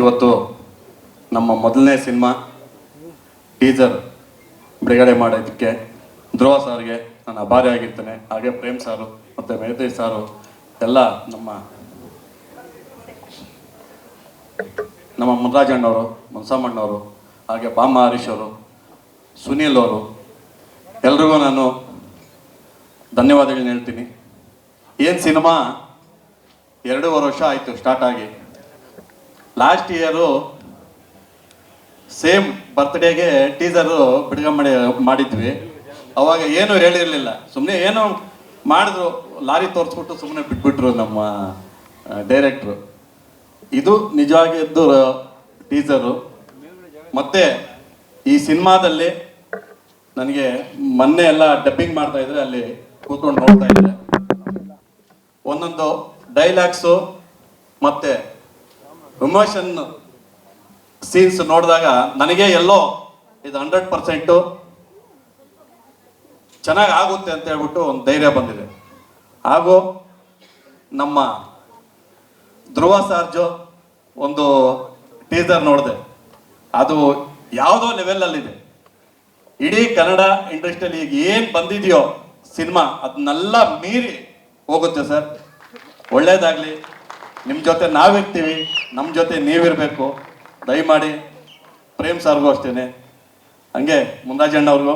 ಇವತ್ತು ನಮ್ಮ ಮೊದಲನೇ ಸಿನಿಮಾ ಟೀಸರ್ ಬಿಡುಗಡೆ ಮಾಡೋದಕ್ಕೆ ಧ್ರುವ ಸಾರ್ಗೆ ನಾನು ಅಭಾರಿ ಆಗಿರ್ತೇನೆ ಹಾಗೆ ಪ್ರೇಮ್ ಸಾರು ಮತ್ತು ವೆಂಕಟೇಶ್ ಸಾರು ಎಲ್ಲ ನಮ್ಮ ನಮ್ಮ ಮುನ್ರಾಜಣ್ಣವರು ಮುನ್ಸಮ್ಮಣ್ಣವರು ಹಾಗೆ ಬಾಮ ಹರೀಶ್ ಅವರು, ಸುನೀಲ್ ಅವರು, ಎಲ್ರಿಗೂ ನಾನು ಧನ್ಯವಾದಗಳನ್ನ ಹೇಳ್ತೀನಿ. ಏನು ಸಿನಿಮಾ? ಎರಡೂವರೆ ವರ್ಷ ಆಯಿತು, ಸ್ಟಾರ್ಟ್ ಆಗಿ. ಲಾಸ್ಟ್ ಇಯರು ಸೇಮ್ ಬರ್ತ್ಡೇಗೆ ಟೀಸರು ಬಿಡುಗಡೆ ಮಾಡಿ, ಮಾಡಿದ್ವಿ. ಅವಾಗ ಏನು ಹೇಳಿರಲಿಲ್ಲ. ಸುಮ್ಮನೆ ಏನೋ ಮಾಡಿದ್ರು, ಲಾರಿ ತೋರಿಸ್ಬಿಟ್ಟು ಸುಮ್ಮನೆ ಬಿಟ್ಬಿಟ್ರು ನಮ್ಮ ಡೈರೆಕ್ಟ್ರು ಇದು ನಿಜವಾಗಿದ್ದು ಟೀಸರು ಮತ್ತೆ ಈ ಸಿನಿಮಾದಲ್ಲಿ ನನಗೆ ಮೊನ್ನೆ ಎಲ್ಲ ಡಬ್ಬಿಂಗ್ ಮಾಡ್ತಾ ಇದ್ರೆ ಅಲ್ಲಿ ಕೂತ್ಕೊಂಡು ನೋಡ್ತಾ ಇದ್ದೆ. ಒಂದೊಂದು ಡೈಲಾಗ್ಸು ಮತ್ತೆ ವಿಮೋಷನ್ ಸೀನ್ಸ್ ನೋಡಿದಾಗ ನನಗೆ ಎಲ್ಲೋ ಇದು ಹಂಡ್ರೆಡ್ ಪರ್ಸೆಂಟು ಚೆನ್ನಾಗಿ ಆಗುತ್ತೆ ಅಂತ ಹೇಳ್ಬಿಟ್ಟು ಒಂದು ಧೈರ್ಯ ಬಂದಿದೆ. ಹಾಗೂ ನಮ್ಮ ಧ್ರುವ ಸಾರ್ಜು ಒಂದು ಟೀಸರ್ ನೋಡಿದೆ. ಅದು ಯಾವುದೋ ಲೆವೆಲಲ್ಲಿದೆ ಇಡೀ ಕನ್ನಡ ಇಂಡಸ್ಟ್ರಿಯಲ್ಲಿ ಈಗ ಏನು ಬಂದಿದೆಯೋ ಸಿನಿಮಾ ಅದನ್ನೆಲ್ಲ ಮೀರಿ ಹೋಗುತ್ತೆ ಸರ್. ಒಳ್ಳೇದಾಗಲಿ. ನಿಮ್ಮ ಜೊತೆ ನಾವಿರ್ತೀವಿ ನಮ್ಮ ಜೊತೆ ನೀವಿರಬೇಕು ದಯಮಾಡಿ ಪ್ರೇಮ್ ಸಾರ್ಗೂ ಅಷ್ಟೇ ಹಂಗೆ ಮುನ್ರಾಜಣ್ಣವ್ರಿಗೂ